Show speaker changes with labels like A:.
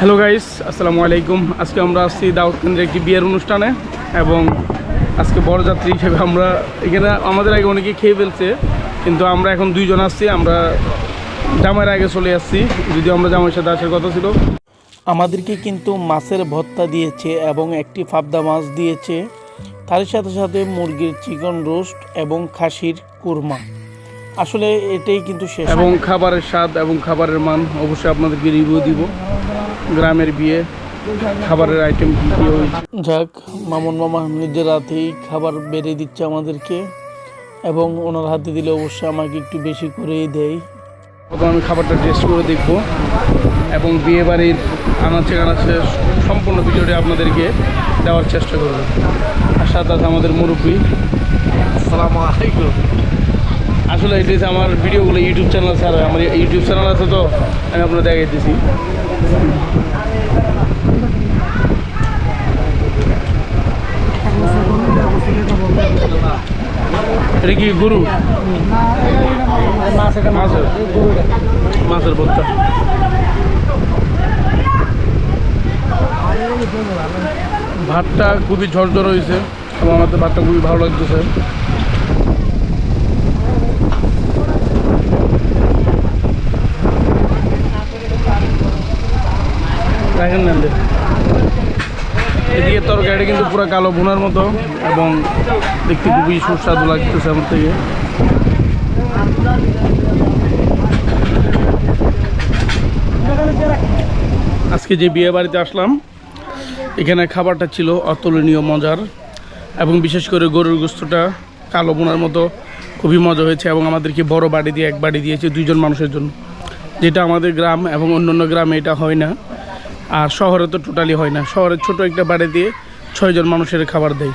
A: Hello guys আসসালামু আলাইকুম আজকে আমরা আসছি দাউদ কেন্দ্রে একটি বিয়ের অনুষ্ঠানে এবং আজকে বরযাত্রী হিসেবে আমরা এখানে আমাদের আগে অনেকে খেয়ে ফেলছে কিন্তু আমরা এখন দুইজন আসছি। আমরা জামাইয়ের আগে চলে আসছি। যদিও আমরা জামাইয়ের সাথে আসার কথা ছিল।
B: আমাদেরকে কিন্তু মাছের ভর্তা দিয়েছে এবং একটি ফাবদা মাছ দিয়েছে। তার সাথে সাথে মুরগির চিকন রোস্ট এবং খাসির কুরমা। আসলে এটাই কিন্তু শেষ।
A: এবং খাবারের স্বাদ এবং খাবারের মান অবশ্যই আপনাদেরকে রিভিউ দিব। গ্রামের বিয়ে খাবারের আইটেম কী কী হয়েছে?
B: যাক মামুন মামা নিজের হাতেই খাবার বেড়ে দিচ্ছে আমাদেরকে এবং ওনার হাতে দিলে অবশ্যই আমাকে একটু বেশি করেই দেয়।
A: প্রথম আমি খাবারটা টেস্ট করে দেখব এবং বিয়ে বাড়ির আনাচে কানাচে সম্পূর্ণ ভিডিওটি আপনাদেরকে দেওয়ার চেষ্টা করব। আর সাথে আমাদের মুরব্বী। আসসালামু আলাইকুম। আসলে এটা আমার ভিডিওগুলো ইউটিউব চ্যানেল স্যার আমার ইউটিউব চ্যানেল আছে তো, আমি আপনার দেখাইতেছি এটা কি গরু? মাছের মাছের ভাতটা খুবই ঝরঝর হয়েছে এবং আমাদের ভাতটা খুবই ভালো লাগতেছে। নেন দে। এদিকে তরকারিটা কিন্তু পুরো কালো বোনার মতো এবং দেখতে খুবই সুস্বাদু লাগতেছে আমার থেকে আজকে যে বিয়ে বাড়িতে আসলাম, এখানে খাবারটা ছিল অতুলনীয় মজার এবং বিশেষ করে গরুর গোস্তটা কালো বোনার মতো খুবই মজা হয়েছে এবং আমাদেরকে বড় বাড়ি দিয়ে এক বাড়ি দিয়েছে দুইজন মানুষের জন্য যেটা আমাদের গ্রাম এবং অন্যান্য গ্রামে এটা হয় না আর শহরে তো টোটালি হয় না। শহরে ছোট একটা বাড়ি দিয়ে ছয়জন মানুষের খাবার দেয়।